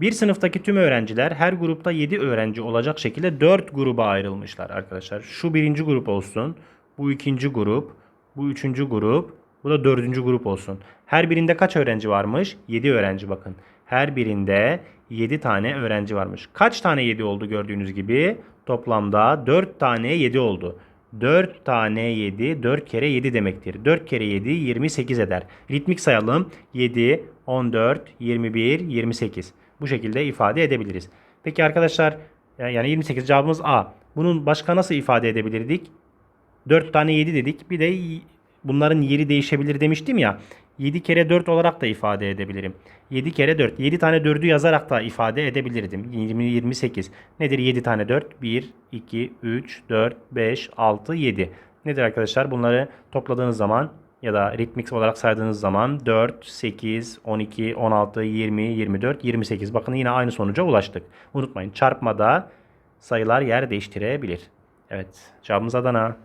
Bir sınıftaki tüm öğrenciler her grupta 7 öğrenci olacak şekilde 4 gruba ayrılmışlar arkadaşlar. Şu birinci grup olsun. Bu ikinci grup. Bu üçüncü grup. Bu da dördüncü grup olsun. Her birinde kaç öğrenci varmış? 7 öğrenci bakın. Her birinde 7 tane öğrenci varmış. Kaç tane 7 oldu gördüğünüz gibi? Toplamda 4 tane 7 oldu. 4 tane 7 4 kere 7 demektir. 4 kere 7 28 eder. Ritmik sayalım. 7, 14, 21, 28. Bu şekilde ifade edebiliriz. Peki arkadaşlar yani 28 cevabımız A. Bunun başka nasıl ifade edebilirdik? 4 tane 7 dedik. Bir de bunların yeri değişebilir demiştim ya. 7 kere 4 olarak da ifade edebilirim. 7 kere 4. 7 tane 4'ü yazarak da ifade edebilirdim. 20, 28. Nedir 7 tane 4? 1, 2, 3, 4, 5, 6, 7. Nedir arkadaşlar? Bunları topladığınız zaman ya da ritmik olarak saydığınız zaman 4, 8, 12, 16, 20, 24, 28. Bakın yine aynı sonuca ulaştık. Unutmayın çarpmada sayılar yer değiştirebilir. Evet cevabımız Adana.